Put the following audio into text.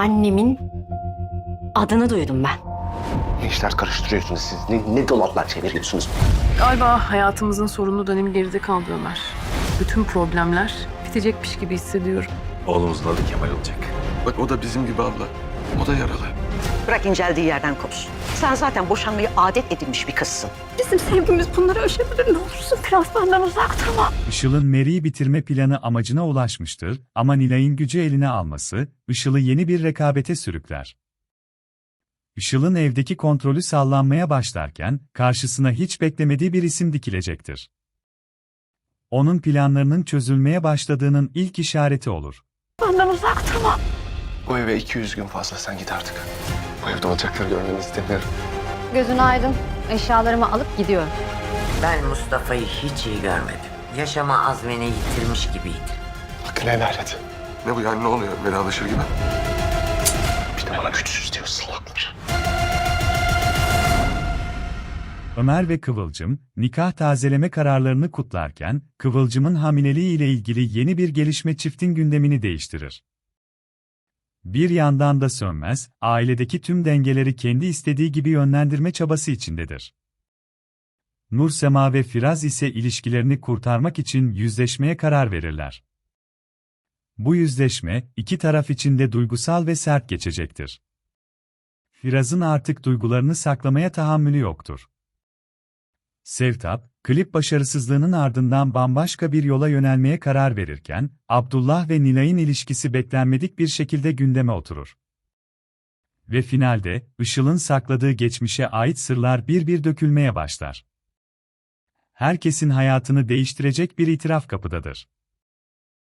Annemin adını duydum ben. Ne işler karıştırıyorsunuz siz? Ne, ne dolaplar çeviriyorsunuz? Galiba hayatımızın sorunlu dönemi geride kaldı Ömer. Bütün problemler bitecekmiş gibi hissediyorum. Oğlumuzun adı Kemal olacak. Bak o da bizim gibi abla. O da yaralı. Bırak inceldiği yerden konuşsun. Sen zaten boşanmayı adet edilmiş bir kızsın. Bizim sevgimiz bunları aşabilir. Ne olursun biraz benden uzak durma. Işıl'ın Mary'i bitirme planı amacına ulaşmıştır ama Nilay'ın gücü eline alması, Işıl'ı yeni bir rekabete sürükler. Işıl'ın evdeki kontrolü sallanmaya başlarken, karşısına hiç beklemediği bir isim dikilecektir. Onun planlarının çözülmeye başladığının ilk işareti olur. Benden uzak durma. Bu eve 200 gün fazla sen git artık. Bu evde olacakları görmeni istemiyorum. Gözün aydın. Eşyalarımı alıp gidiyorum. Ben Mustafa'yı hiç iyi görmedim. Yaşama azmini yitirmiş gibiydi. Hakkını helal et. Ne bu yani ne oluyor? Vedalaşır gibi. Bir de bana güçsüz diyor salaklar. Ömer ve Kıvılcım, nikah tazeleme kararlarını kutlarken, Kıvılcım'ın hamileliği ile ilgili yeni bir gelişme çiftin gündemini değiştirir. Bir yandan da Sönmez, ailedeki tüm dengeleri kendi istediği gibi yönlendirme çabası içindedir. Nursema ve Firaz ise ilişkilerini kurtarmak için yüzleşmeye karar verirler. Bu yüzleşme, iki taraf için de duygusal ve sert geçecektir. Firaz'ın artık duygularını saklamaya tahammülü yoktur. Sevtap, klip başarısızlığının ardından bambaşka bir yola yönelmeye karar verirken, Abdullah ve Nilay'ın ilişkisi beklenmedik bir şekilde gündeme oturur. Ve finalde, Işıl'ın sakladığı geçmişe ait sırlar bir bir dökülmeye başlar. Herkesin hayatını değiştirecek bir itiraf kapıdadır.